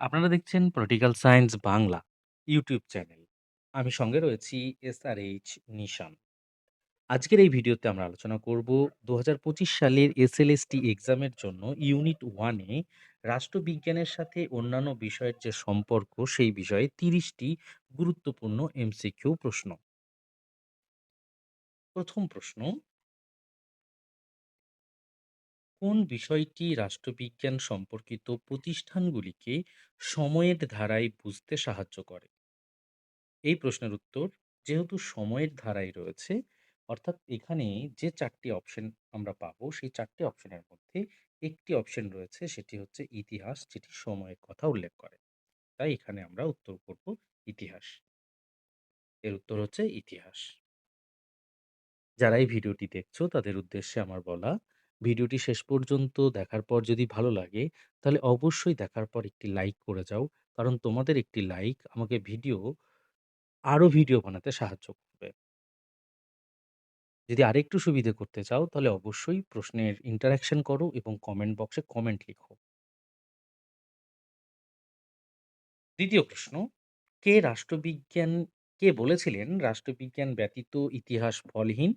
আপনারা দেখছেন political science Bangla YouTube channel. আমি সঙ্গে রয়েছি এস আর এইচ নিশান। আজকের এই ভিডিওতে আমরা আলোচনা করব ২০২৫ সালের এসএলএসটি এক্সামের জন্য ইউনিট ওয়ানে রাষ্ট্রবিজ্ঞানের সাথে অন্যান্য বিষয়ের যে সম্পর্ক সেই বিষয়ে তিরিশটি গুরুত্বপূর্ণ এমসিকিউ প্রশ্ন। প্রথম প্রশ্ন কোন বিষয়টি রাষ্ট্রবিজ্ঞান সম্পর্কিত প্রতিষ্ঠানগুলিকে সময়ের ধারায় বুঝতে সাহায্য করে? এই প্রশ্নের উত্তর যেহেতু সময়ের ধারায় রয়েছে, অর্থাৎ এখানে যে চারটি অপশন আমরা পাবো, সেই ৪ টি অপশনের মধ্যে একটি অপশন রয়েছে সেটি হচ্ছে ইতিহাস, যেটি সময়ের কথা উল্লেখ করে। তাই এখানে আমরা উত্তর করব ইতিহাস। এর উত্তর হচ্ছে ইতিহাস। যারা এই ভিডিওটি দেখছ তাদের উদ্দেশ্যে আমার বলা, ভিডিওটি শেষ পর্যন্ত দেখার পর যদি ভালো লাগে, তাহলে অবশ্যই দেখার পর একটি লাইক করে যাও। কারণ তোমাদের একটি লাইক আমাকে ভিডিও আরও ভিডিও বানাতে সাহায্য করবে। যদি আরেকটু সুবিধে করতে চাও তাহলে অবশ্যই প্রশ্নের ইন্টারেকশন করো এবং কমেন্ট বক্সে কমেন্ট লিখো। দ্বিতীয় প্রশ্ন, কে রাষ্ট্রবিজ্ঞান কে বলেছিলেন রাষ্ট্রবিজ্ঞান ব্যতীত ইতিহাস ফলহীন?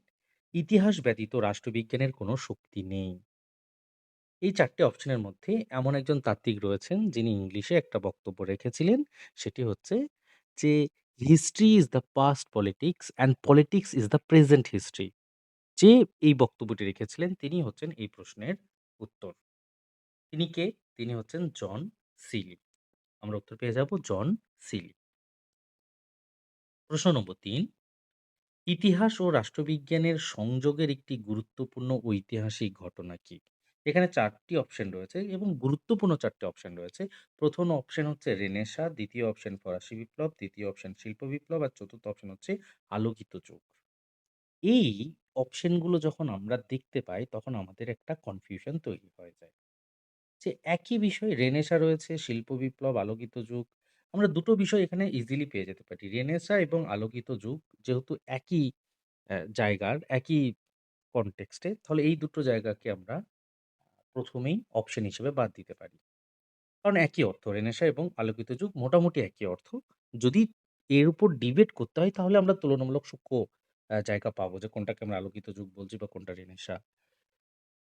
ইতিহাস ব্যতীত রাষ্ট্রবিজ্ঞানের কোনো শক্তি নেই। এই ৪ টে অপশনের মধ্যে এমন একজন তাত্ত্বিক রয়েছেন যিনি ইংলিশে একটা বক্তব্য রেখেছিলেন। সেটি হচ্ছে যে, "history is the past politics and politics is the present history." যে এই বক্তব্যটি রেখেছিলেন তিনি হচ্ছেন এই প্রশ্নের উত্তর। তিনি কে? তিনি হচ্ছেন জন সিলি। আমরা উত্তর পেয়ে যাব জন সিলি। প্রশ্ন নম্বর ৩ ইতিহাস ও রাষ্ট্রবিজ্ঞানের সংযোগের একটি গুরুত্বপূর্ণ ঐতিহাসিক ঘটনা কি? এখানে চারটি অপশন রয়েছে এবং গুরুত্বপূর্ণ চারটি অপশন রয়েছে। প্রথম অপশন হচ্ছে রেনেসা দ্বিতীয় অপশন ফরাসি বিপ্লব, তৃতীয় অপশন শিল্প বিপ্লব আর চতুর্থ অপশন হচ্ছে আলোকিত যুগ। এই অপশনগুলো যখন আমরা দেখতে পাই তখন আমাদের একটা কনফিউশন তৈরি হয়ে যায়। যে একই বিষয় রেনেসা রয়েছে, শিল্প বিপ্লব, আলোকিত যুগ। আমরা দুটো বিষয় এখানে ইজিলি পেয়ে যেতে পারি। রেনেসাঁ এবং আলোকিত যুগ যেহেতু একই জায়গার, একই কনটেক্সট তাহলে এই দুটো জায়গাকে আমরা ১ম এই অপশন হিসেবে বাদ দিতে পারি। কারণ একই অর্থ রেনেসাঁ এবং আলোকিত যুগ মোটামুটি একই অর্থ। যদি এর উপর ডিবেট করতে হয় তাহলে আমরা তুলনামূলক সূক্ষ্ম জায়গা পাবো যে কোনটাকে আমরা আলোকিত যুগ বলছি বা কোনটা রেনেসাঁ।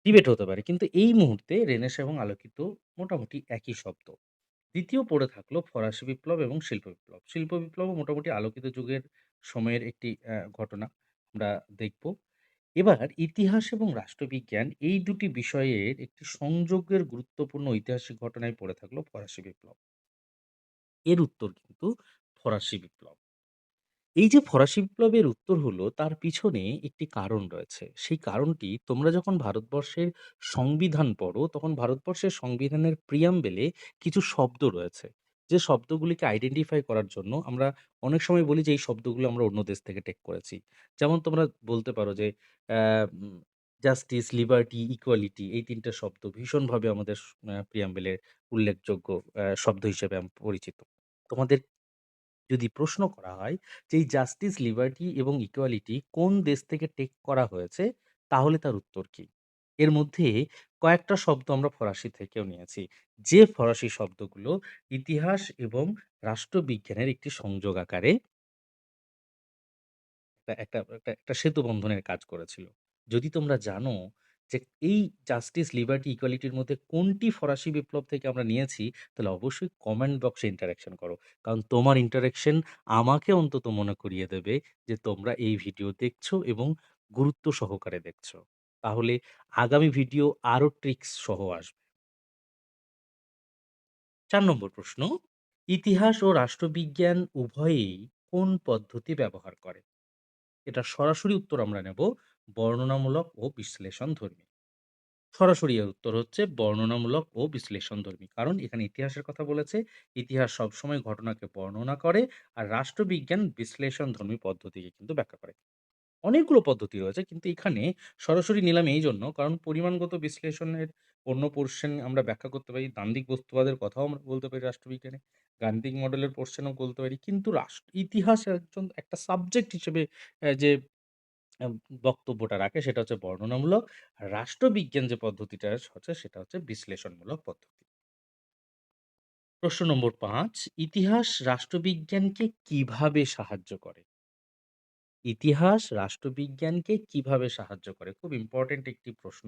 ডিবেট হতে পারে। কিন্তু এই মুহূর্তে রেনেসাঁ এবং আলোকিত মোটামুটি একই শব্দ। দ্বিতীয় পড়ে থাকল ফরাসি বিপ্লব এবং শিল্প বিপ্লব। শিল্প বিপ্লব মোটামুটি আলোকিত যুগের সময়ের একটি ঘটনা আমরা দেখব। এবার ইতিহাস এবং রাষ্ট্রবিজ্ঞান এই দুটি বিষয়ের একটি সংযোগের গুরুত্বপূর্ণ ঐতিহাসিক ঘটনায় পড়ে থাকল ফরাসি বিপ্লব। এর উত্তর কিন্তু ফরাসি বিপ্লব। এই যে ফরাসি বিপ্লবের উত্তর হলো তার পিছনে একটি কারণ রয়েছে। সেই কারণটি তোমরা যখন ভারতবর্ষের সংবিধান পড়ো তখন ভারতবর্ষের সংবিধানের প্রিয়াম্বল এ কিছু শব্দ রয়েছে। যে শব্দগুলিকে আইডেন্টিফাই করার জন্য আমরা অনেক সময় বলি যে এই শব্দগুলো আমরা অন্য দেশ থেকে টেক করেছি। যেমন তোমরা বলতে পারো যে জাস্টিস, লিবার্টি, ইকুয়ালিটি এই ৩ টা শব্দ ভীষণভাবে আমাদের স অ্যা প্রিয়াম্বল এ উল্লেখযোগ্য শব্দ হিসেবে পরিচিত। তোমাদের যদি প্রশ্ন করা হয় যে এই জাস্টিস, লিবার্টি এবং ইকুয়ালিটি কোন দেশ থেকে টেক করা হয়েছে তাহলে তার উত্তর কি? এর মধ্যে কয়েকটা শব্দ আমরা ফরাসি থেকেও নিয়েছি। যে ফরাসি শব্দগুলো ইতিহাস এবং রাষ্ট্রবিজ্ঞানের একটি সংযোগ আকারে একটা একটা একটা সেতু বন্ধনের কাজ করেছিল। যদি তোমরা জানো যে এই জাস্টিস, লিবার্টি, ইকুয়ালিটির মধ্যে কোনটি ফরাসি বিপ্লব থেকে আমরা নিয়েছি তাহলে অবশ্যই কমেন্ট বক্সে ইন্টারেকশন করো। কারণ তোমার ইন্টারেকশন আমাকে অন্তত মনে করিয়ে দেবে যে তোমরা এই ভিডিও দেখছ এবং গুরুত্ব সহকারে দেখছ। তাহলে আগামী ভিডিও আরও ট্রিক্স সহ আসবে। চার নম্বর প্রশ্ন, ইতিহাস ও রাষ্ট্রবিজ্ঞান উভয়েই কোন পদ্ধতি ব্যবহার করে? এটা সরাসরি উত্তর আমরা নেব বর্ণনামূলক ও বিশ্লেষণধর্মী। সরাসরি এর উত্তর হচ্ছে বর্ণনামূলক ও বিশ্লেষণধর্মী। কারণ এখানে ইতিহাসের কথা বলেছে। ইতিহাস সবসময় ঘটনাকে বর্ণনা করে আর রাষ্ট্রবিজ্ঞান বিশ্লেষণধর্মী পদ্ধতিকে কিন্তু ব্যাখ্যা করে। অনেকগুলো পদ্ধতি রয়েছে, কিন্তু এখানে সরাসরি নিলাম এই জন্য, কারণ পরিমাণগত বিশ্লেষণের অন্য পোরশন আমরা ব্যাখ্যা করতে পারি। দ্বান্দ্বিক বস্তুবাদের কথাও আমরা বলতে পারি রাষ্ট্রবিজ্ঞানে। গাণিতিক মডেলের পোরশনও বলতে পারি। কিন্তু রাষ্ট্র, ইতিহাস একজন, একটা সাবজেক্ট হিসেবে যে বক্তব্যটা রাখে সেটা হচ্ছে বর্ণনামূলক। আর রাষ্ট্রবিজ্ঞান যে পদ্ধতিটা হচ্ছে সেটা হচ্ছে বিশ্লেষণমূলক পদ্ধতি। প্রশ্ন নম্বর ৫ ইতিহাস রাষ্ট্রবিজ্ঞানকে কীভাবে সাহায্য করে? ইতিহাস রাষ্ট্রবিজ্ঞানকে কীভাবে সাহায্য করে? খুব ইম্পোর্টেন্ট একটি প্রশ্ন।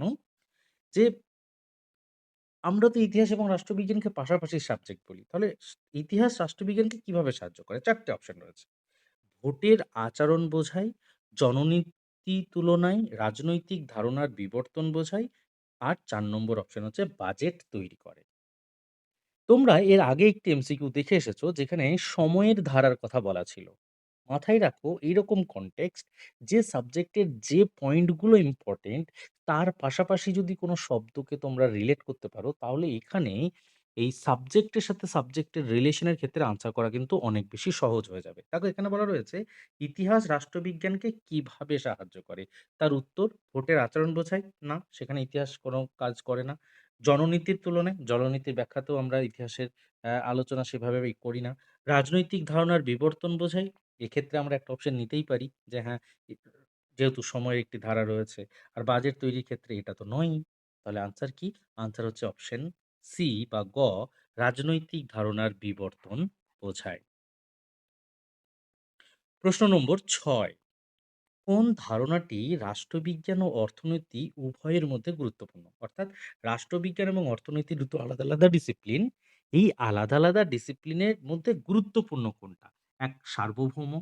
যে আমরা তো ইতিহাস এবং রাষ্ট্রবিজ্ঞানকে পাশাপাশি সাবজেক্ট বলি। তাহলে ইতিহাস রাষ্ট্রবিজ্ঞানকে কীভাবে সাহায্য করে? ৪ টে অপশন রয়েছে। ভোটের আচরণ বোঝায়, জননীতি তুলনায় রাজনৈতিক ধারণার বিবর্তন বোঝায়, আর চার নম্বর অপশন হচ্ছে বাজেট তৈরি করে। তোমরা এর আগে একটি এমসিকিউ দেখে এসেছ যেখানে সময়ের ধারার কথা বলা ছিল। মাথায় রাখো এইরকম কনটেক্সট যে সাবজেক্টের যে পয়েন্টগুলো ইম্পর্টেন্ট তার পাশাপাশি যদি কোনো শব্দকে তোমরা রিলেট করতে পারো তাহলে এখানে এই সাবজেক্টের সাথে সাবজেক্টের রিলেশনের ক্ষেত্রে আনসার করা কিন্তু অনেক বেশি সহজ হয়ে যাবে। দেখো এখানে বলা রয়েছে ইতিহাস রাষ্ট্রবিজ্ঞানকে কীভাবে সাহায্য করে? তার উত্তর ভোটের আচরণ বোঝায়? না, সেখানে ইতিহাস কোনো কাজ করে না। জননীতির তুলনায় জননীতির ব্যাখ্যাতেও আমরা ইতিহাসের আলোচনা সেভাবে করি না। রাজনৈতিক ধারণার বিবর্তন বোঝায়? এক্ষেত্রে আমরা একটা অপশন নিতেই পারি যে হ্যাঁ, যেহেতু সময়ের একটি ধারা রয়েছে। আর বাজেট তৈরির ক্ষেত্রে এটা তো নয়ই। তাহলে আনসার কি? আনসার হচ্ছে অপশন সি বা গ রাজনৈতিক ধারণার বিবর্তন বোঝায়। প্রশ্ন নম্বর ছয় কোন ধারণাটি রাষ্ট্রবিজ্ঞান ও অর্থনীতি উভয়ের মধ্যে গুরুত্বপূর্ণ? অর্থাৎ রাষ্ট্রবিজ্ঞান এবং অর্থনীতি দুটো আলাদা, আলাদা ডিসিপ্লিন। এই আলাদা, আলাদা ডিসিপ্লিনের মধ্যে গুরুত্বপূর্ণ কোনটা? এক সার্বভৌম,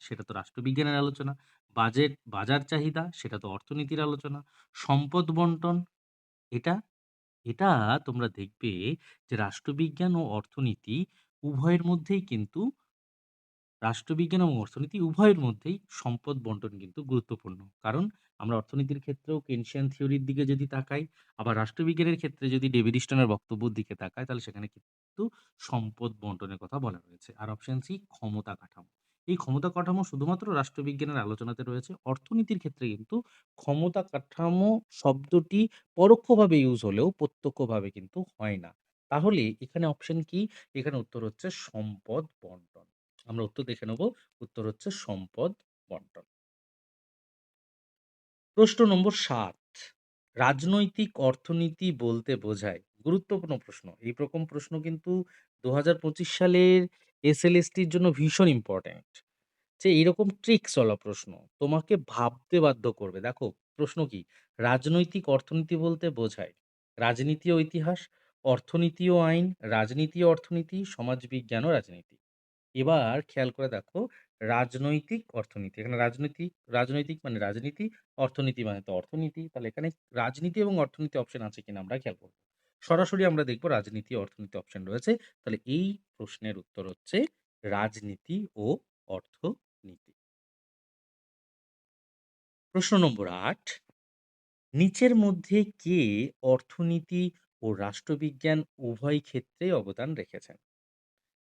সেটা তো রাষ্ট্রবিজ্ঞানের আলোচনা। বাজেট বাজার চাহিদা, সেটা তো অর্থনীতির আলোচনা। সম্পদ বন্টন, এটা এটা তোমরা দেখবে যে রাষ্ট্রবিজ্ঞান ও অর্থনীতি উভয়ের মধ্যেই কিন্তু রাষ্ট্রবিজ্ঞান এবং অর্থনীতি উভয়ের মধ্যেই সম্পদ বন্টন কিন্তু গুরুত্বপূর্ণ। কারণ আমরা অর্থনীতির ক্ষেত্রেও কেনশিয়ান থিওরির দিকে যদি তাকাই, আবার রাষ্ট্রবিজ্ঞানের ক্ষেত্রে যদি ডেভিড স্টোনের বক্তব্যের দিকে তাকাই, তাহলে সেখানে কিন্তু সম্পদ বন্টনের কথা বলা রয়েছে। আর অপশন সি ক্ষমতা কাঠামো। এই ক্ষমতা কাঠামো শুধুমাত্র রাষ্ট্রবিজ্ঞানের আলোচনাতে রয়েছে। অর্থনীতির ক্ষেত্রে কিন্তু ক্ষমতা কাঠামো শব্দটি পরোক্ষভাবে ইউজ হলেও প্রত্যক্ষভাবে কিন্তু হয় না। তাহলে এখানে অপশন কি? এখানে উত্তর হচ্ছে সম্পদ বন্টন। আমরা উত্তর দেখে নেব। উত্তর হচ্ছে সম্পদ বন্টন। প্রশ্ন নম্বর সাত, রাজনৈতিক অর্থনীতি বলতে বোঝায়? গুরুত্বপূর্ণ প্রশ্ন। এই রকম প্রশ্ন কিন্তু ২০২৫ সালের এসএলএসটির জন্য ভীষণ ইম্পোর্টেন্ট। যে এরকম ট্রিক্স ওয়ালা প্রশ্ন তোমাকে ভাবতে বাধ্য করবে। দেখো প্রশ্ন কি? রাজনৈতিক অর্থনীতি বলতে বোঝায় রাজনীতি ও ইতিহাস, অর্থনীতি ও আইন, রাজনীতি ও অর্থনীতি, সমাজবিজ্ঞান ও রাজনীতি। এবার খেয়াল করে দেখো রাজনৈতিক অর্থনীতি। এখানে রাজনৈতিক রাজনৈতিক মানে রাজনীতি, অর্থনীতি মানে তো অর্থনীতি। তাহলে এখানে রাজনীতি এবং অর্থনীতি অপশন আছে কিনা আমরা খেয়াল করব। সরাসরি আমরা দেখব রাজনীতি, অর্থনীতি অপশন রয়েছে। তাহলে এই প্রশ্নের উত্তর হচ্ছে রাজনীতি ও অর্থনীতি। প্রশ্ন নম্বর আট নিচের মধ্যে কে অর্থনীতি ও রাষ্ট্রবিজ্ঞান উভয় ক্ষেত্রেই অবদান রেখেছেন?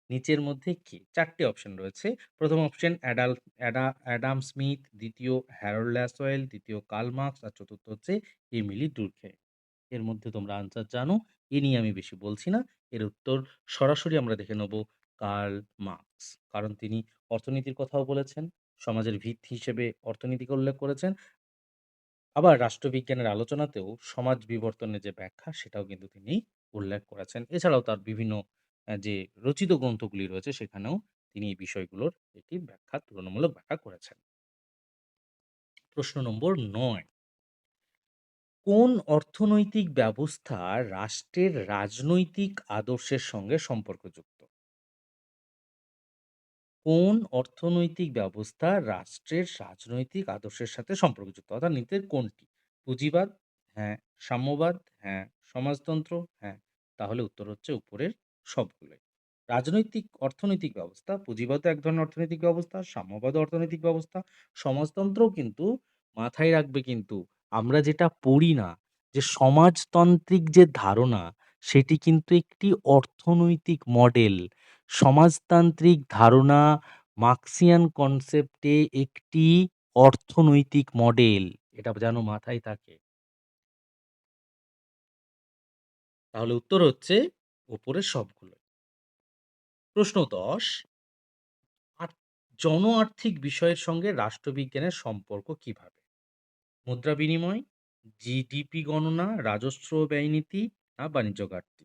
নিচের মধ্যে কে? ৪ টে অপশন রয়েছে। প্রথম অপশন অ্যাডাল অ্যাডা অ্যাডাম স্মিথ, দ্বিতীয় হ্যারল্ড ল্যাসওয়েল, তৃতীয় কার্ল মার্কস আর চতুর্থ হচ্ছে এমিলি ডুর্খেইম। এর মধ্যে তোমরা আনসার জানো। এ নিয়ে আমি বেশি বলছি না। এর উত্তর সরাসরি আমরা দেখে নেব কার্ল মার্কস। কারণ তিনি অর্থনীতির কথাও বলেছেন, সমাজের ভিত্তি হিসেবে অর্থনীতিকে উল্লেখ করেছেন। আবার রাষ্ট্রবিজ্ঞানের আলোচনাতেও সমাজ বিবর্তনের যে ব্যাখ্যা সেটাও কিন্তু তিনি উল্লেখ করেছেন। এছাড়াও তার বিভিন্ন যে রচিত গ্রন্থগুলি রয়েছে সেখানেও তিনি এই বিষয়গুলোর একটি ব্যাখ্যা তুলনামূলক ব্যাখ্যা করেছেন। প্রশ্ন নম্বর ৯ কোন অর্থনৈতিক ব্যবস্থা রাষ্ট্রের রাজনৈতিক আদর্শের সঙ্গে সম্পর্কযুক্ত? কোন অর্থনৈতিক ব্যবস্থা রাষ্ট্রের রাজনৈতিক আদর্শের সাথে সম্পর্কযুক্ত? অর্থাৎ নিচের কোনটি? পুঁজিবাদ? হ্যাঁ। সাম্যবাদ? হ্যাঁ। সমাজতন্ত্র? হ্যাঁ। তাহলে উত্তর হচ্ছে উপরের সবগুলোই। রাজনৈতিক অর্থনৈতিক ব্যবস্থা, পুঁজিবাদও এক ধরনের অর্থনৈতিক ব্যবস্থা, সাম্যবাদও অর্থনৈতিক ব্যবস্থা, সমাজতন্ত্রও কিন্তু মাথায় রাখবে কিন্তু আমরা যেটা পড়ি না, যে সমাজতান্ত্রিক যে ধারণা, সেটি কিন্তু একটি অর্থনৈতিক মডেল। সমাজতান্ত্রিক ধারণা মার্ক্সিয়ান কনসেপ্টে একটি অর্থনৈতিক মডেল। এটা যেন মাথায় থাকে। তাহলে উত্তর হচ্ছে উপরের সবগুলো। প্রশ্ন ১০ আট জন আর্থিক বিষয়ের সঙ্গে রাষ্ট্রবিজ্ঞানের সম্পর্ক কীভাবে? মুদ্রা বিনিময়, জিডিপি গণনা, রাজস্ব ব্যয়নীতি ব্যয় না বাণিজ্য ঘাটতি?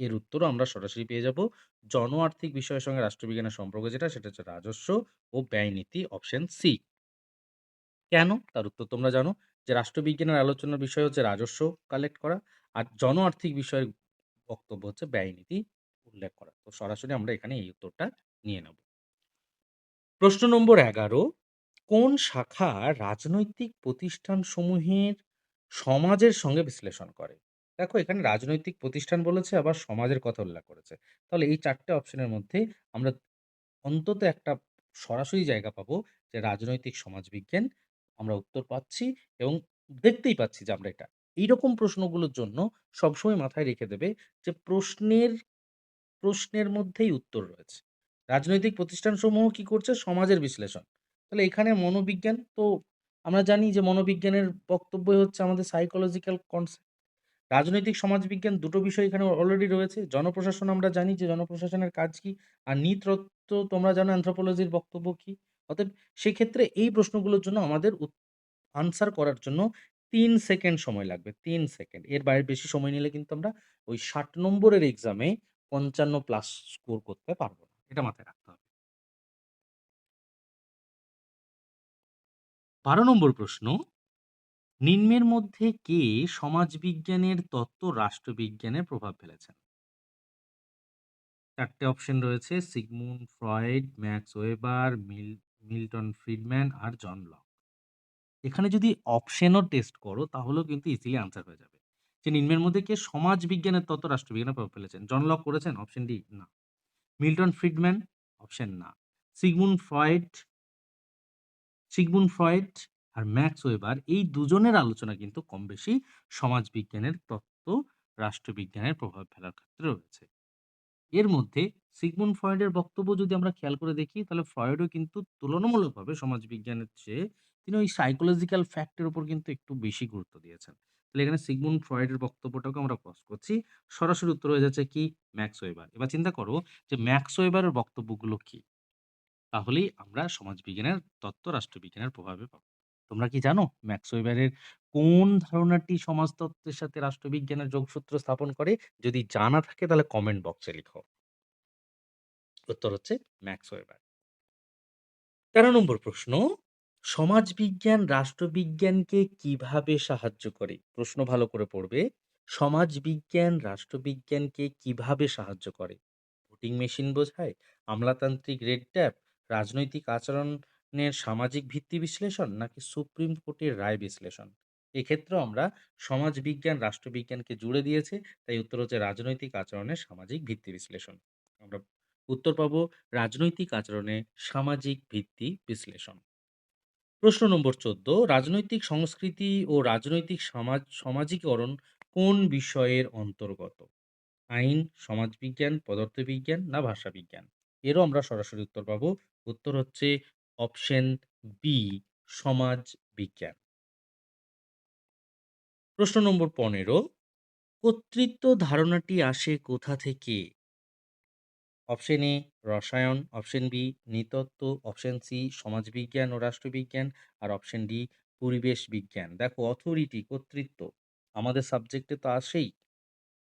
এর উত্তরও আমরা সরাসরি পেয়ে যাব জন আর্থিক বিষয়ের সঙ্গে রাষ্ট্রবিজ্ঞানের সম্পর্ক যেটা সেটা হচ্ছে রাজস্ব ও ব্যয়নীতি অপশন সি। কেন? তার উত্তর তোমরা জানো যে রাষ্ট্রবিজ্ঞানের আলোচনার বিষয় হচ্ছে রাজস্ব কালেক্ট করা আর জন আর্থিক বিষয়ের বক্তব্য হচ্ছে ব্যয় নীতি উল্লেখ করা। তো সরাসরি আমরা এখানে এই উত্তরটা নিয়ে নেব। প্রশ্ন নম্বর এগারো কোন শাখা রাজনৈতিক প্রতিষ্ঠান সমূহের সমাজের সঙ্গে বিশ্লেষণ করে? দেখো, এখানে রাজনৈতিক প্রতিষ্ঠান বলেছে, আবার সমাজের কথা উল্লেখ করেছে। তাহলে এই চারটে অপশনের মধ্যে আমরা অন্তত একটা সরাসরি জায়গা পাবো যে রাজনৈতিক সমাজবিজ্ঞান আমরা উত্তর পাচ্ছি এবং দেখতেই পাচ্ছি যে আমরা এটা। এইরকম প্রশ্নগুলোর জন্য সবসময় মাথায় রেখে দেবে যে প্রশ্নের প্রশ্নের মধ্যেই উত্তর রয়েছে। রাজনৈতিক প্রতিষ্ঠানসমূহ কি করছে? সমাজের বিশ্লেষণ। তাহলে এখানে মনোবিজ্ঞান তো আমরা জানি যে মনোবিজ্ঞানের বক্তব্য হচ্ছে আমাদের সাইকোলজিক্যাল কনসেপ্ট রাজনৈতিক সমাজবিজ্ঞান দুটো বিষয় এখানে অলরেডি রয়েছে। জনপ্রশাসন আমরা জানি যে জনপ্রশাসনের কাজ কি, আর নৃতত্ত্ব তোমরা জানো অ্যানথ্রোপোলজির বক্তব্য কি। অতএব সেক্ষেত্রে এই প্রশ্নগুলোর জন্য আমাদের আনসার করার জন্য তিন সেকেন্ড সময় লাগবে, তিন সেকেন্ড এর বাইরে বেশি সময় নিলে কিন্তু আমরা ওই ষাট নম্বরের এক্সামে পঞ্চান্ন প্লাস স্কোর করতে পারব না। এটা মাথায় রাখতে হবে। বারো নম্বর প্রশ্ন, নিম্নের মধ্যে কে সমাজবিজ্ঞানের তত্ত্ব রাষ্ট্রবিজ্ঞানের প্রভাব ফেলেছেন? চারটে অপশন রয়েছে, Sigmund, Freud, Max Weber, Mill, Milton Friedman আর জন লক। এখানে যদি অপশনও টেস্ট করো, তাহলেও কিন্তু ইজিলি আনসার হয়ে যাবে। যে নিম্নের মধ্যে কে সমাজ বিজ্ঞানের তত্ত্ব রাষ্ট্রবিজ্ঞানে প্রভাব ফেলেছেন? জন লক করেছেন? অপশন ডি না। Milton Friedman? অপশন না। সিগমুন্ড, ফ্রয়েড সিগমুন্ড ফ্রয়েড আর ম্যাক্স ওয়েবার এই দুজনের আলোচনা কিন্তু কম বেশি সমাজবিজ্ঞানের তত্ত্ব, রাষ্ট্রবিজ্ঞানের প্রভাব ফেলার ক্ষেত্রে রয়েছে। এর মধ্যে সিগমুন্ড ফ্রয়েডের বক্তব্য যদি আমরা খেয়াল করে দেখি, তাহলে ফ্রয়েডও কিন্তু তুলনামূলকভাবে সমাজবিজ্ঞানের চেয়ে তিনি ওই সাইকোলজিক্যাল ফ্যাক্টের উপর কিন্তু একটু বেশি গুরুত্ব দিয়েছেন। তাহলে এখানে সিগমুন্ড ফ্রয়েডের বক্তব্যটাকে আমরা ক্রস করছি। সরাসরি উত্তর হয়ে যাচ্ছে কি? Max Weber. এবার চিন্তা করো যে ম্যাক্স ওয়েবারের বক্তব্যগুলো কি? তাহলেই আমরা সমাজবিজ্ঞানের তত্ত্ব রাষ্ট্রবিজ্ঞানের প্রভাবে পাবো। তোমরা কি জানো ম্যাক্স ওয়েবারের কোন ধারণাটি সমাজতত্ত্বের সাথে রাষ্ট্রবিজ্ঞানের যোগসূত্র স্থাপন করে? যদি জানা থাকে তাহলে কমেন্ট বক্সে লিখো। উত্তর হচ্ছে ম্যাক্স ওয়েবার তেরো নম্বর প্রশ্ন, সমাজবিজ্ঞান রাষ্ট্রবিজ্ঞানকে কীভাবে সাহায্য করে? প্রশ্ন ভালো করে পড়বে, সমাজবিজ্ঞান রাষ্ট্রবিজ্ঞানকে কীভাবে সাহায্য করে? ভোটিং মেশিন বোঝায়, আমলাতান্ত্রিক রেড ট্যাপ রাজনৈতিক আচরণের সামাজিক ভিত্তি বিশ্লেষণ নাকি সুপ্রিম কোর্টের রায় বিশ্লেষণ? এক্ষেত্রে আমরা সমাজবিজ্ঞান রাষ্ট্রবিজ্ঞানকে জুড়ে দিয়েছে, তাই উত্তর হচ্ছে রাজনৈতিক আচরণের সামাজিক ভিত্তি বিশ্লেষণ। আমরা উত্তর পাবো রাজনৈতিক আচরণে সামাজিক ভিত্তি বিশ্লেষণ। প্রশ্ন নম্বর চোদ্দ, রাজনৈতিক সংস্কৃতি ও রাজনৈতিক সমাজ, সামাজিকরণ কোন বিষয়ের অন্তর্গত? আইন, সমাজবিজ্ঞান, পদার্থবিজ্ঞান না ভাষাবিজ্ঞান? এরও আমরা সরাসরি উত্তর পাবো উত্তর হচ্ছে অপশন বি সমাজ বিজ্ঞান। প্রশ্ন নম্বর পনেরো, কর্তৃত্ব ধারণাটি আসে কোথা থেকে? অপশন এ রসায়ন অপশন বি নৃতত্ত্ব অপশন সি সমাজবিজ্ঞান ও রাষ্ট্রবিজ্ঞান, আর অপশন ডি পরিবেশ বিজ্ঞান। দেখো অথরিটি কর্তৃত্ব, আমাদের সাবজেক্টে তো আসেই।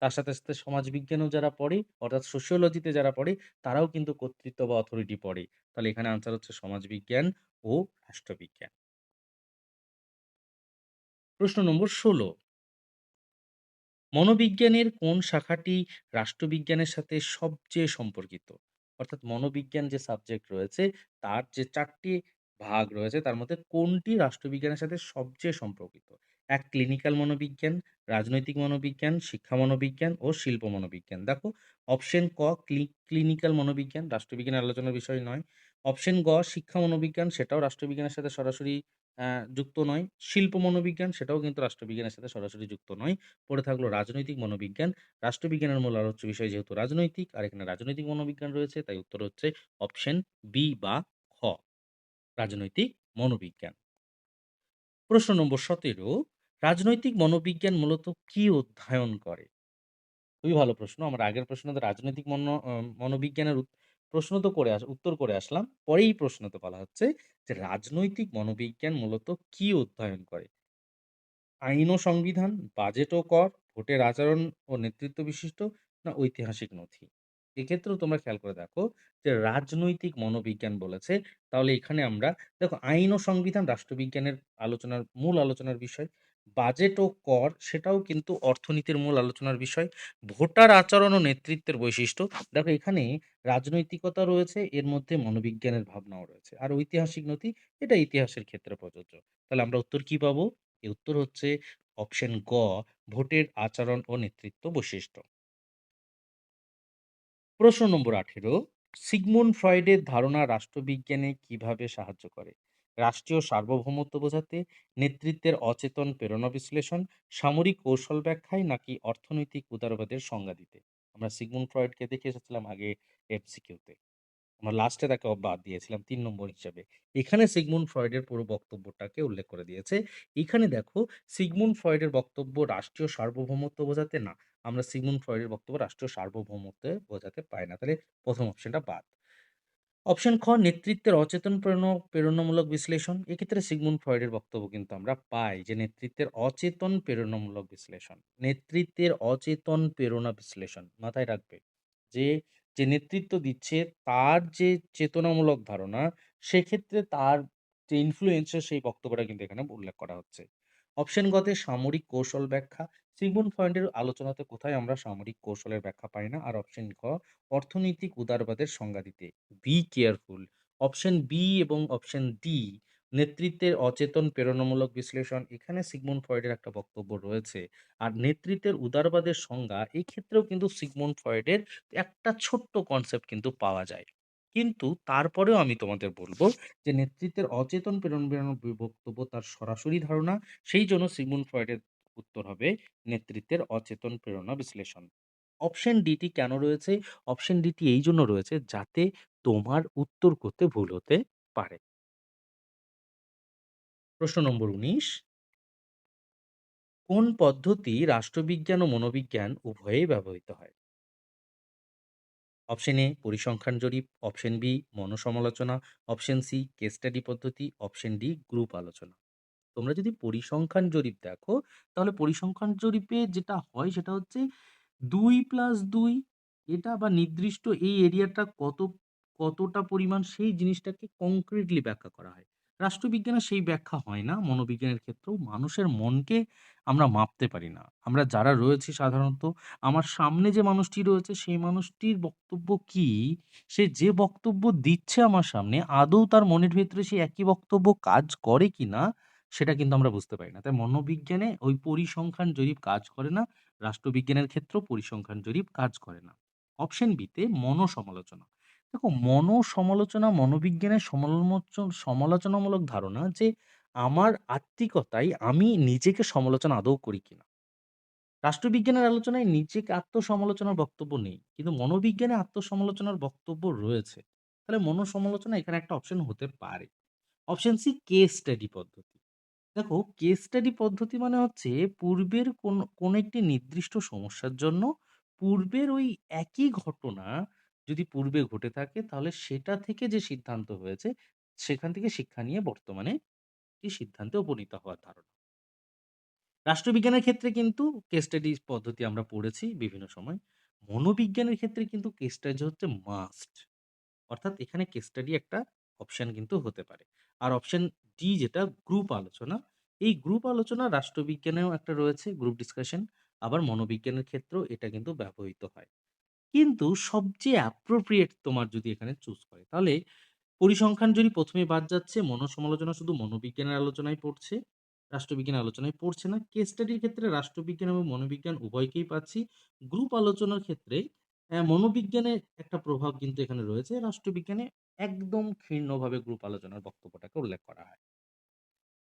তার সাথে সাথে সমাজবিজ্ঞানও যারা পড়ে, অর্থাৎ সোশিওলজিতে যারা পড়ে, তারাও কিন্তু কর্তৃত্ব বা অথরিটি পড়ে। তাহলে এখানে আনসার হচ্ছে সমাজবিজ্ঞান ও রাষ্ট্রবিজ্ঞান। প্রশ্ন নম্বর ষোলো। মনোবিজ্ঞানের কোন শাখাটি রাষ্ট্রবিজ্ঞানের সাথে সবচেয়ে সম্পর্কিত? অর্থাৎ মনোবিজ্ঞান যে সাবজেক্ট রয়েছে, তার যে চারটি ভাগ রয়েছে, তার মধ্যে কোনটি রাষ্ট্রবিজ্ঞানের সাথে সবচেয়ে সম্পর্কিত? এক ক্লিনিক্যাল মনোবিজ্ঞান, রাজনৈতিক মনোবিজ্ঞান, শিক্ষা মনোবিজ্ঞান ও শিল্প মনোবিজ্ঞান। দেখো অপশন ক ক্লিনিক্যাল মনোবিজ্ঞান রাষ্ট্রবিজ্ঞানের আলোচনার বিষয় নয়। অপশন গ, শিক্ষা মনোবিজ্ঞান, সেটাও রাষ্ট্রবিজ্ঞানের সাথে সরাসরি যুক্ত নয়। শিল্প মনোবিজ্ঞান, সেটাও কিন্তু রাষ্ট্রবিজ্ঞানের সাথে সরাসরি যুক্ত নয়। পড়ে থাকল রাজনৈতিক মনোবিজ্ঞান। রাষ্ট্রবিজ্ঞানের মূল আলোচ্য বিষয় যেহেতু রাজনৈতিক, আর এখানে রাজনৈতিক মনোবিজ্ঞান রয়েছে, তাই উত্তর হচ্ছে অপশন বি বা খ, রাজনৈতিক মনোবিজ্ঞান। প্রশ্ন নম্বর সতেরো রাজনৈতিক মনোবিজ্ঞান মূলত কি অধ্যয়ন করে খুবই ভালো প্রশ্ন আমার আগের প্রশ্নতে রাজনৈতিক মনো মনোবিজ্ঞানের প্রশ্ন তো করে আস, উত্তর করে আসলাম পরেই প্রশ্নতে বলা হচ্ছে যে, রাজনৈতিক মনোবিজ্ঞান মূলত কি অধ্যয়ন করে আইন ও সংবিধান, বাজেট ও কর, ভোটের আচরণ ও নেতৃত্ব বিশিষ্ট না ঐতিহাসিক নথি? এক্ষেত্রেও তোমরা খেয়াল করে দেখো যে, রাজনৈতিক মনোবিজ্ঞান বলেছে। তাহলে এখানে আমরা, দেখো আইন ও সংবিধান রাষ্ট্রবিজ্ঞানের আলোচনার, মূল আলোচনার বিষয়। বাজেট ও কর সেটাও কিন্তু অর্থনীতির মূল আলোচনার বিষয়। ভোটার আচরণ ও নেতৃত্বের বৈশিষ্ট্য। দেখো এখানে রাজনৈতিকতা রয়েছে, এর মধ্যে মনোবিজ্ঞানের ভাবনাও রয়েছে। আর ঐতিহাসিক নথি এটা ইতিহাসের ক্ষেত্রে প্রযোজ্য। তাহলে আমরা উত্তর কি পাবো? এর উত্তর হচ্ছে অপশন গ ভোটের আচরণ ও নেতৃত্ব বৈশিষ্ট্য। প্রশ্ন নম্বর ১৮ সিগমুন্ড ফ্রয়েডের ধারণা রাষ্ট্রবিজ্ঞানে কীভাবে সাহায্য করে? রাষ্ট্রীয় সার্বভৌমত্ব বোঝাতে, নেতৃত্বের অচেতন প্রেরণা বিশ্লেষণ, সামরিক কৌশল ব্যাখ্যায় নাকি অর্থনৈতিক উদারবাদের সংজ্ঞা দিতে? আমরা সিগমুন ফ্রয়েডকে দেখে এসেছিলাম আগে এফসিকিউতে আমরা লাস্টে তাকে বাদ দিয়েছিলাম তিন নম্বর হিসাবে এখানে সিগমুন ফ্রয়েডের পুরো বক্তব্যটাকে উল্লেখ করে দিয়েছে। এখানে দেখো সিগমুন ফ্রয়েডের বক্তব্য রাষ্ট্রীয় সার্বভৌমত্ব বোঝাতে না। আমরা সিগমুন ফ্রয়েডের বক্তব্য রাষ্ট্রীয় সার্বভৌমত্ব বোঝাতে পাই না। তাহলে প্রথম অপশনটা বাদ। অপশন খ নেতৃত্বের অচেতন প্রেরণ প্রেরণামূলক বিশ্লেষণ। এক্ষেত্রে সিগমুন্ড ফ্রয়েডের বক্তব্য কিন্তু আমরা পাই যে নেতৃত্বের অচেতন প্রেরণামূলক বিশ্লেষণ। নেতৃত্বের অচেতন প্রেরণা বিশ্লেষণ। মাথায় রাখবে যে, যে নেতৃত্ব দিচ্ছে তার যে চেতনামূলক ধারণা সেক্ষেত্রে তার যে ইনফ্লুয়েন্স সেই বক্তব্যটা কিন্তু এখানে উল্লেখ করা হচ্ছে। অপশন গ তে সামরিক কৌশল ব্যাখ্যা। সিগমুন্ড ফ্রয়েডের আলোচনাতে কোথায় আমরা সামরিক কৌশলের ব্যাখ্যা পাই না। আর অপশন ঘ, অর্থনৈতিক উদারবাদের সংজ্ঞা দিতে। Be careful. অপশন বি এবং অপশন ডি নেতৃত্বের অচেতন প্রেরণামূলক বিশ্লেষণ। এখানে সিগমুন্ড ফ্রয়েডের একটা বক্তব্য রয়েছে। আর নেতৃত্বের উদারবাদের সংজ্ঞা এক্ষেত্রেও কিন্তু সিগমুন্ড ফ্রয়েডের একটা ছোট্ট কনসেপ্ট কিন্তু পাওয়া যায়। কিন্তু তারপরেও আমি তোমাদের বলব যে, নেতৃত্বের অচেতন প্রেরণ প্রেরণ বক্তব্য তার সরাসরি ধারণা। সেই জন্য সিগমুন্ড ফ্রয়েডের উত্তর হবে নেতৃত্বের অচেতন প্রেরণা বিশ্লেষণ। অপশন ডি টি কেন রয়েছে? অপশন ডি টি এইজন্য রয়েছে যাতে তোমার উত্তর করতে ভুল হতে পারে। প্রশ্ন নম্বর ১৯ কোন পদ্ধতি রাষ্ট্রবিজ্ঞান ও মনোবিজ্ঞান উভয়েই ব্যবহৃত হয়? অপশন এ পরিসংখ্যান জরিপ, অপশন বি মনোসমালোচনা, অপশন সি কেস স্টাডি পদ্ধতি, অপশন ডি গ্রুপ আলোচনা। তোমরা যদি পরিসংখ্যান জরিপ দেখো, তাহলে পরিসংখ্যান জরিপে যেটা হয় সেটা হচ্ছে ২+২ এটা বা নির্দিষ্ট এই এরিয়াটা কত কতটা পরিমাণ সেই জিনিসটাকে কংক্রিটলি ব্যাখ্যা করা হয়। রাষ্ট্রবিজ্ঞানে সেই ব্যাখ্যা হয় না। মনোবিজ্ঞানের ক্ষেত্রেও মানুষের মনকে আমরা মাপতে পারি না। আমরা যারা রয়েছি সাধারণত আমার সামনে যে মানুষটি রয়েছে সেই মানুষটির বক্তব্য কি, সে যে বক্তব্য দিচ্ছে আমার সামনে আদৌ তার মনের ভেতরে সেই একই বক্তব্য কাজ করে কিনা সেটা কিন্তু আমরা বুঝতে পারি না। তাই মনোবিজ্ঞানে ওই পরিসংখ্যান জরিপ কাজ করে না। রাষ্ট্রবিজ্ঞানের ক্ষেত্রেও পরিসংখ্যান জরিপ কাজ করে না। অপশন বি তে মনোসমালোচনা। দেখো, মনোসমালোচনা মনোবিজ্ঞানের সমালোচ সমালোচনামূলক ধারণা যে আমার আত্মিকতায় আমি নিজেকে সমালোচনা আদৌ করি কিনা। রাষ্ট্রবিজ্ঞানের আলোচনায় নিজেকে আত্মসমালোচনার বক্তব্য নেই। কিন্তু মনোবিজ্ঞানে আত্মসমালোচনার বক্তব্য রয়েছে। তাহলে মনোসমালোচনা এখানে একটা অপশন হতে পারে। অপশন সি কেস স্টাডি পদ্ধতি। দেখো কেস স্টাডি পদ্ধতি মানে হচ্ছে পূর্বের কোন কোন একটি নির্দিষ্ট সমস্যার জন্য পূর্বের ওই একই ঘটনা যদি পূর্বে ঘটে থাকে, তাহলে সেটা থেকে যে সিদ্ধান্ত হয়েছে, সেখান থেকে শিক্ষা নিয়ে বর্তমানে একটি সিদ্ধান্তে উপনীত হওয়ার ধারণা। রাষ্ট্রবিজ্ঞানের ক্ষেত্রে কিন্তু কেস স্টাডি পদ্ধতি আমরা পড়েছি বিভিন্ন সময়। মনোবিজ্ঞানের ক্ষেত্রে কিন্তু কেস স্টাডি হচ্ছে মাস্ট। অর্থাৎ এখানে কেস স্টাডি একটা অপশন কিন্তু হতে পারে। আর অপশন ডি যেটা গ্রুপ আলোচনা, এই গ্রুপ আলোচনা রাষ্ট্রবিজ্ঞানেও একটা রয়েছে গ্রুপ ডিসকাশন। আবার মনোবিজ্ঞানের ক্ষেত্রেও এটা কিন্তু ব্যবহৃত হয়। কিন্তু সবচেয়ে অ্যাপ্রোপ্রিয়েট তোমার যদি এখানে চুজ করে তাহলে পরিসংখ্যান যদি প্রথমে বাদ যাচ্ছে, মনোসমালোচনা শুধু মনোবিজ্ঞানের আলোচনায় পড়ছে, রাষ্ট্রবিজ্ঞানের আলোচনায় পড়ছে না। কেস স্টাডির ক্ষেত্রে রাষ্ট্রবিজ্ঞান এবং মনোবিজ্ঞান উভয়কেই পাচ্ছি। গ্রুপ আলোচনার ক্ষেত্রে মনোবিজ্ঞানের একটা প্রভাব কিন্তু এখানে রয়েছে। রাষ্ট্রবিজ্ঞানে একদম ক্ষীণভাবে গ্রুপ আলোচনার বক্তব্যটাকে উল্লেখ করা হয়।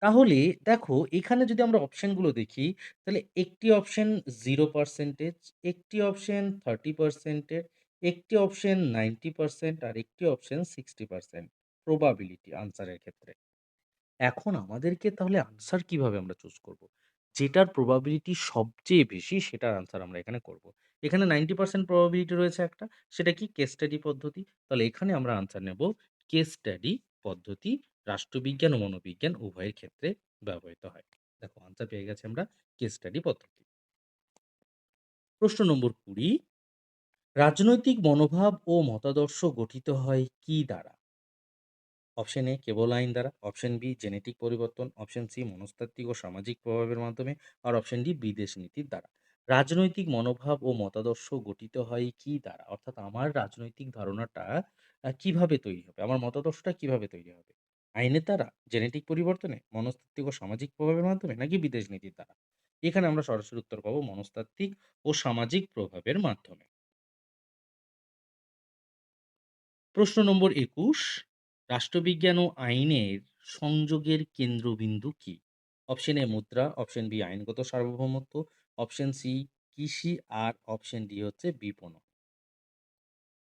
তাহলে দেখো এখানে যদি আমরা অপশনগুলো দেখি, তাহলে একটি অপশন জিরো পার্সেন্টেজ একটি অপশন 30% এর, একটি অপশন 90% আর একটি অপশন 60% প্রবাবিলিটি আনসারের ক্ষেত্রে। এখন আমাদেরকে তাহলে আনসার কীভাবে আমরা চুজ করব? যেটার প্রবাবিলিটি সবচেয়ে বেশি সেটার আনসার আমরা এখানে করব। এখানে 90% প্রবাবিলিটি রয়েছে একটা, সেটা কি? কেস স্টাডি পদ্ধতি। তাহলে এখানে আমরা আনসার নেব কেস স্টাডি পদ্ধতি রাষ্ট্রবিজ্ঞান ও মনোবিজ্ঞান উভয়ের ক্ষেত্রে ব্যবহৃত হয়। দেখো আনসার পেয়ে গেছি আমরা কেস স্টাডি পদ্ধতি। প্রশ্ন নম্বর ২০ রাজনৈতিক মনোভাব ও মতাদর্শ গঠিত হয় কি দ্বারা? অপশন এ কেবল আইন দ্বারা, অপশন বি জেনেটিক পরিবর্তন, অপশন সি মনস্তাত্ত্বিক ও সামাজিক প্রভাবের মাধ্যমে, আর অপশন ডি বিদেশ নীতির দ্বারা। রাজনৈতিক মনোভাব ও মতাদর্শ গঠিত হয় কি দ্বারা? অর্থাৎ আমার রাজনৈতিক ধারণাটা কীভাবে তৈরি হবে? আমার মতাদর্শটা কীভাবে তৈরি হবে? আইনের দ্বারা, জেনেটিক পরিবর্তনে, মনস্তাত্ত্বিক ও সামাজিক প্রভাবের মাধ্যমে নাকি বিদেশ নীতির দ্বারা? এখানে আমরা সরাসরি উত্তর পাবো মনস্তাত্ত্বিক ও সামাজিক প্রভাবের মাধ্যমে। প্রশ্ন নম্বর ২১ রাষ্ট্রবিজ্ঞান ও আইনের সংযোগের কেন্দ্রবিন্দু কি? অপশন এ মুদ্রা, অপশন বি আইনগত সার্বভৌমত্ব, অপশন সি কৃষি আর অপশন ডি হচ্ছে বিপণন।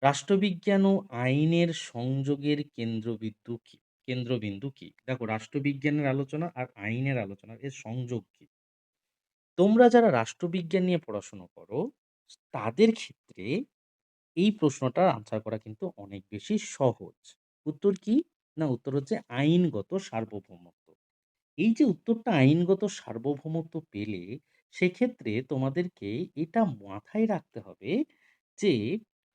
রাষ্ট্রবিজ্ঞান ও আইনের সংযোগের কেন্দ্রবিন্দু কি? কেন্দ্রবিন্দু কি? দেখো, রাষ্ট্রবিজ্ঞানের আলোচনা আর আইনের আলোচনা এর সংযোগ কি? তোমরা যারা রাষ্ট্রবিজ্ঞান নিয়ে পড়াশোনা করো, তাদের ক্ষেত্রে এই প্রশ্নটার আনসার করা কিন্তু অনেক বেশি সহজ। উত্তর কি? না, উত্তর হচ্ছে আইনগত সার্বভৌমত্ব। এই যে উত্তরটা আইনগত সার্বভৌমত্ব পেলে সেক্ষেত্রে তোমাদেরকে এটা মাথায় রাখতে হবে যে,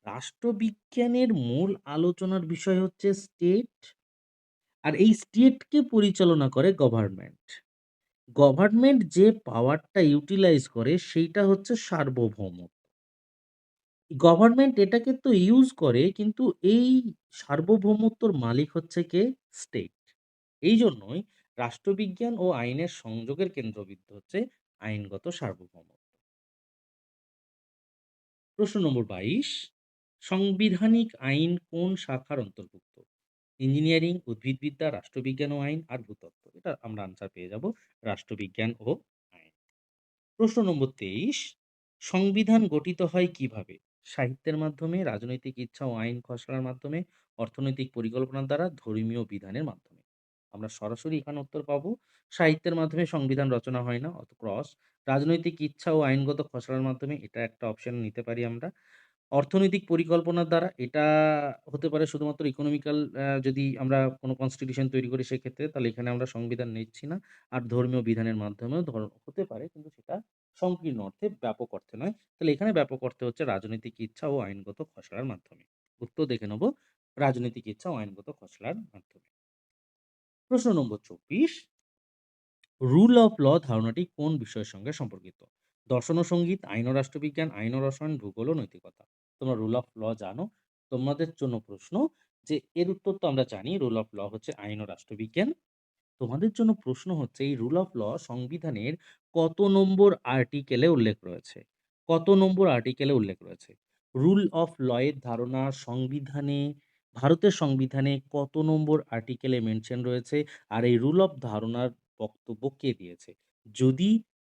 রাষ্ট্রবিজ্ঞানের মূল আলোচনার বিষয় হচ্ছে স্টেট আর এই স্টেটকে পরিচালনা করে গভর্নমেন্ট। গভর্নমেন্ট যে পাওয়ারটা ইউটিলাইজ করে সেইটা হচ্ছে সার্বভৌমত্ব। গভর্নমেন্ট এটাকে তো ইউজ করে কিন্তু এই সার্বভৌমত্বর মালিক হচ্ছে কে? স্টেট। এইজন্যই রাষ্ট্রবিজ্ঞান ও আইনের সংযোগের কেন্দ্রবিন্দু হচ্ছে আইনগত সার্বভৌমত্ব। প্রশ্ন নম্বর ২২ সাংবিধানিক আইন কোন শাখার অন্তর্ভুক্ত? ইঞ্জিনিয়ারিং, উদ্ভিদবিদ্যা, রাষ্ট্রবিজ্ঞান ও আইন আর ভূতত্ত্ব। এটা আমরা আনসার পেয়ে যাব রাষ্ট্রবিজ্ঞান ও আইন। প্রশ্ন নম্বর ২৩ সংবিধান গঠিত হয় কীভাবে? সাহিত্যের মাধ্যমে, রাজনৈতিক ইচ্ছা ও আইন খসড়ার মাধ্যমে, অর্থনৈতিক পরিকল্পনার দ্বারা, ধর্মীয় বিধানের মাধ্যমে। আমরা সরাসরি এখানে উত্তর পাবো সাহিত্যের মাধ্যমে সংবিধান রচনা হয় না, অত ক্রস। রাজনৈতিক ইচ্ছা ও আইনগত খসড়ার মাধ্যমে এটা একটা অপশন নিতে পারি আমরা। অর্থনৈতিক পরিকল্পনার দ্বারা এটা হতে পারে শুধুমাত্র ইকোনমিক্যাল যদি আমরা কোনো কনস্টিটিউশন তৈরি করি সেক্ষেত্রে, তাহলে এখানে আমরা সংবিধান নিচ্ছি না। আর ধর্মীয় বিধানের মাধ্যমেও হতে পারে, কিন্তু সেটা সংকীর্ণ অর্থে ব্যাপক অর্থে নয়। তাহলে এখানে ব্যাপক অর্থে হচ্ছে রাজনৈতিক ইচ্ছা ও আইনগত খসড়ার মাধ্যমে। উত্তর দেখে নেব, রাজনৈতিক ইচ্ছা ও আইনগত খসড়ার মাধ্যমে। প্রশ্ন নম্বর ২৪ রুল অফ ল ধারণাটি কোন বিষয়ের সঙ্গে সম্পর্কিত? দর্শন ও সংগীত, আইন ও রাষ্ট্রবিজ্ঞান, আইন ও রসায়ন, ভূগোল ও নৈতিকতা। তোমরা রুল অফ ল জানো। তোমাদের জন্য প্রশ্ন যে এর উত্তর তো আমরা জানি রুল অফ ল হচ্ছে আইন ও রাষ্ট্রবিজ্ঞান। তোমাদের জন্য প্রশ্ন হচ্ছে এই রুল অফ ল সংবিধানের কত নম্বর আর্টিকেলে উল্লেখ রয়েছে? কত নম্বর আর্টিকেলে উল্লেখ রয়েছে? রুল অফ ল এর ধারণা সংবিধানে ভারতের সংবিধানে কত নম্বর আর্টিকেলে মেনশন রয়েছে? আর এই রুল অফ ধারণার বক্তব্য কে দিয়েছে? যদি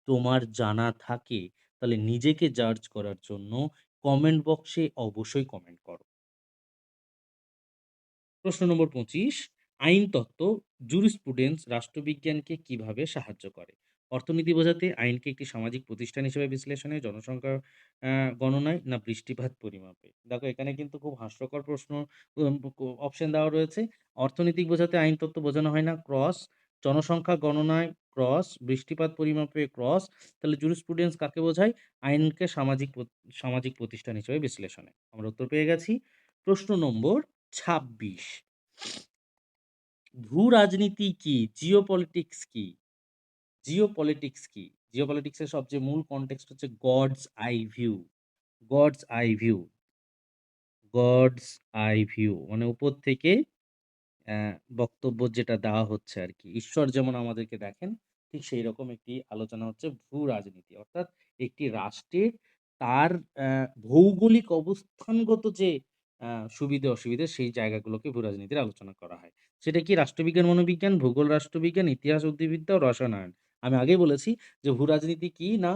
তোমার জানা থাকে, তাহলে নিজেকে জাজ করার জন্য কমেন্ট বক্সে অবশ্যই কমেন্ট করো। প্রশ্ন নম্বর ২৫ আইনতত্ত্ব জুরিসপ্রুডেন্স রাষ্ট্রবিজ্ঞানকে কীভাবে সাহায্য করে? অর্থনীতি বোঝাতে আইনকে একটি সামাজিক প্রতিষ্ঠান হিসেবে বিশ্লেষণে, জনসংখ্যা গণনায় না বৃষ্টিপাত পরিমাপে? দেখো এখানে কিন্তু খুব হাস্যকর প্রশ্ন অপশন দেওয়া রয়েছে। অর্থনৈতিক বোঝাতে আইনতত্ত্ব বোঝানো হয় না, ক্রস। জনসংখ্যা গণনায় ক্রস, বৃষ্টিপাত পরিমাপে ক্রস। তাহলে জুরিসপ্রুডেন্স কাকে বোঝায়? আইনকে সামাজিক সামাজিক প্রতিষ্ঠান হিসেবে বিশ্লেষণে। আমরা উত্তর পেয়ে গেছি। প্রশ্ন নম্বর ২৬ ভূ-রাজনীতি কি? জিওপলিটিক্স কি? জিওপলিটিক্স কি? জিওপলিটিক্স এর সবচেয়ে মূল কনটেক্সট হচ্ছে God's eye view. God's eye view. God's eye view মানে উপর থেকে বক্তব্য যেটা দেওয়া হচ্ছে আর কি ঈশ্বর যেমন আমাদেরকে দেখেন ঠিক সেই রকম একটি আলোচনা হচ্ছে ভূ-রাজনীতি। অর্থাৎ একটি রাষ্ট্রের তার ভৌগোলিক অবস্থানগত যে আ সুবিধে-অসুবিধে সেই জায়গাগুলোকে ভূ-রাজনীতির আলোচনা করা হয়। সেটা কি রাষ্ট্রবিজ্ঞান, মনোবিজ্ঞান, ভূগোল, রাষ্ট্রবিজ্ঞান, ইতিহাস, উদ্ভিদবিদ্যা ও রসায়নায়ন। আমি আগেই বলেছি যে ভূ-রাজনীতি কি? না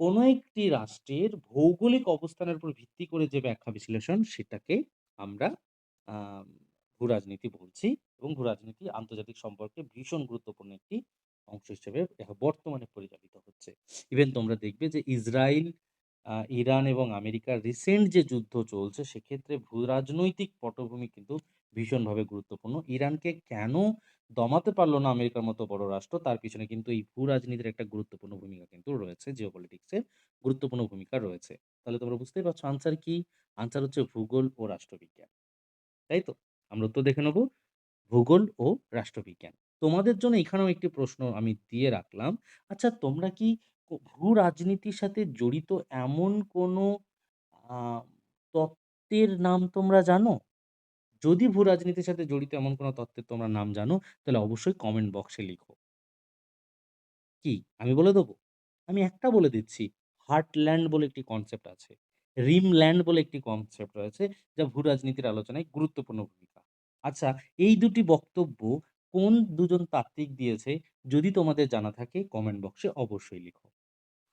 কোনো একটি রাষ্ট্রের ভৌগোলিক অবস্থানের উপর ভিত্তি করে যে ব্যাখ্যা বিশ্লেষণ সেটাকে আমরা আম ভূ-রাজনীতি বলছি এবং ভূ-রাজনীতি আন্তর্জাতিক সম্পর্কে ভীষণ গুরুত্বপূর্ণ একটি অংশ হিসেবে বর্তমানে পরিচালিত হচ্ছে। ইভেন তোমরা দেখবে যে ইসরাইল, আ ইরান এবং আমেরিকার রিসেন্ট যে যুদ্ধ চলছে সেক্ষেত্রে ভূ-রাজনৈতিক পটভূমি কিন্তু ভীষণভাবে গুরুত্বপূর্ণ। ইরানকে কেন দমাতে পারল না আমেরিকার মতো বড় রাষ্ট্র, তার পিছনে কিন্তু এই ভূ-রাজনীতির একটা গুরুত্বপূর্ণ ভূমিকা কিন্তু রয়েছে। জিওপলিটিক্স এর গুরুত্বপূর্ণ ভূমিকা রয়েছে। তাহলে তোমরা বুঝতেই পারছ আনসার কি? আনসার হচ্ছে ভূগোল ও রাষ্ট্রবিজ্ঞান। তাই তো? আমরা উত্তর দেখে নেব ভূগোল ও রাষ্ট্রবিজ্ঞান। তোমাদের জন্য এখানেও একটি প্রশ্ন আমি দিয়ে রাখলাম। আচ্ছা তোমরা কি কো ভূ-রাজনীতির সাথে জড়িত এমন কোনো তত্ত্বের নাম তোমরা জানো? যদি ভূ-রাজনীতির সাথে জড়িত এমন কোনো তত্ত্বের তোমরা নাম জানো, তাহলে অবশ্যই কমেন্ট বক্সে লিখো। কি? আমি বলে দেবো? আমি একটা বলে দিচ্ছি। হার্টল্যান্ড বলে একটি কনসেপ্ট আছে। রিমল্যান্ড বলে একটি কনসেপ্ট রয়েছে, যা ভূ-রাজনীতির আলোচনায় গুরুত্বপূর্ণ ভূমিকা। আচ্ছা, এই দুটি বক্তব্য কোন দুজন তাত্ত্বিক দিয়েছে? যদি তোমাদের জানা থাকে কমেন্ট বক্সে অবশ্যই লিখো।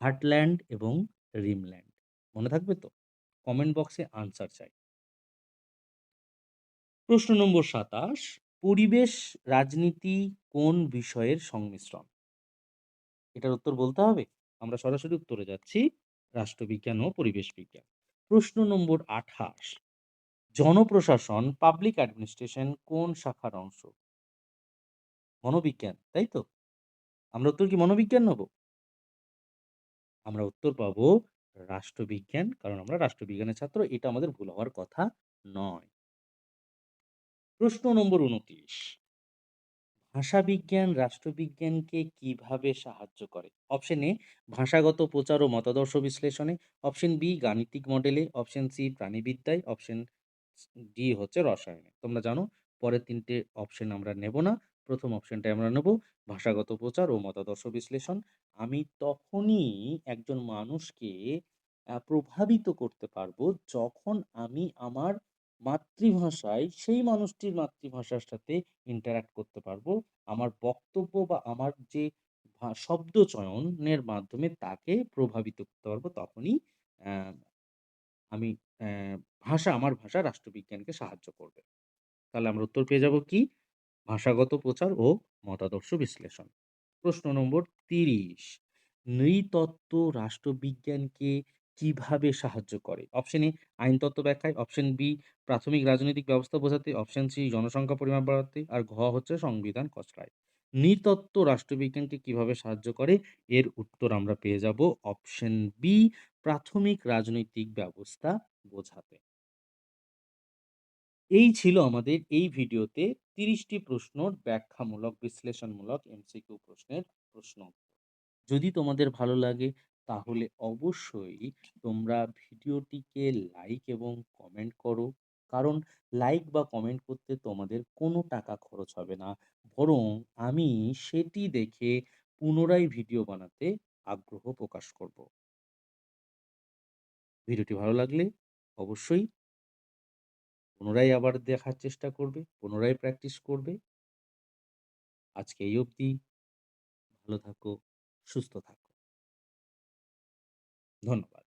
হার্টল্যান্ড এবং রিমল্যান্ড। মনে থাকবে তো? কমেন্ট বক্সে আনসার চাই। প্রশ্ন নম্বর ২৭ পরিবেশ রাজনীতি কোন বিষয়ের সংমিশ্রণ? এটার উত্তর বলতে হবে? আমরা সরাসরি উত্তরে যাচ্ছি। রাষ্ট্রবিজ্ঞান ও পরিবেশ বিজ্ঞান। প্রশ্ন নম্বর ২৮ জনপ্রশাসন পাবলিক অ্যাডমিনিস্ট্রেশন কোন শাখার অংশ? মনোবিজ্ঞান, তাই তো? আমরা উত্তর কি মনোবিজ্ঞান নেব? আমরা উত্তর পাবো রাষ্ট্রবিজ্ঞান। কারণ আমরা রাষ্ট্রবিজ্ঞানের ছাত্র। এটা আমাদের ভুল হওয়ার কথা নয়। প্রশ্ন নম্বর ২৯ ভাষাবিজ্ঞান রাষ্ট্রবিজ্ঞানকে কীভাবে সাহায্য করে? অপশন এ ভাষাগত প্রচার ও মতাদর্শ বিশ্লেষণে, অপশন বি গাণিতিক মডেলে, অপশন সি প্রাণীবিদ্যায়, অপশন ডি হচ্ছে রসায়নে। তোমরা জানো পরের তিনটে অপশন আমরা নেব না। প্রথম অপশনটাই আমরা নেব ভাষাগত প্রচার ও মতাদর্শ বিশ্লেষণ। আমি তখনই একজন মানুষকে প্রভাবিত করতে পারব যখন আমি আমার মাতৃভাষায় সেই মানুষটির মাতৃভাষার সাথে ইন্টারেক্ট করতে পারব। আমার বক্তব্য বা আমার যে শব্দ চয়নের মাধ্যমে তাকে প্রভাবিত করতে পারব তখনই আমি ভাষা, আমার ভাষা রাষ্ট্রবিজ্ঞানকে সাহায্য করবে। তাহলে আমরা উত্তর পেয়ে যাব কি? ভাষাগত প্রচার ও মতাদর্শ বিশ্লেষণ। প্রশ্ন নম্বর ৩০ নৃতত্ত্ব রাষ্ট্রবিজ্ঞানকে কীভাবে সাহায্য করে? অপশন এ আইনতত্ত্ব ব্যাখ্যায়, অপশন বি প্রাথমিক রাজনৈতিক ব্যবস্থা বোঝাতে, অপশন সি জনসংখ্যা পরিমাপ বাড়াতে, আর ঘ হচ্ছে সংবিধান খসড়ায়। নৃতত্ত্ব রাষ্ট্রবিজ্ঞানকে কীভাবে সাহায্য করে? এর উত্তর আমরা পেয়ে যাব অপশন বি প্রাথমিক রাজনৈতিক ব্যবস্থা বোঝাতে। এই ছিল আমাদের এই ভিডিওতে ৩০ টি প্রশ্নর ব্যাখ্যামূলক, বিশ্লেষণমূলক এমসিকিউ প্রশ্নের প্রশ্ন। যদি তোমাদের ভালো লাগে তাহলে অবশ্যই তোমরা ভিডিওটিকে লাইক এবং কমেন্ট করো। কারণ লাইক বা কমেন্ট করতে তোমাদের কোনো টাকা খরচ হবে না। বরং আমি সেটি দেখে পুনরায় ভিডিও বানাতে আগ্রহ প্রকাশ করব। ভিডিওটি ভালো লাগলে অবশ্যই পুনরায় আবার দেখার চেষ্টা করবে, পুনরায় প্র্যাকটিস করবে। আজকে এই অবধি। ভালো থাকো, সুস্থ থাকো। No, no.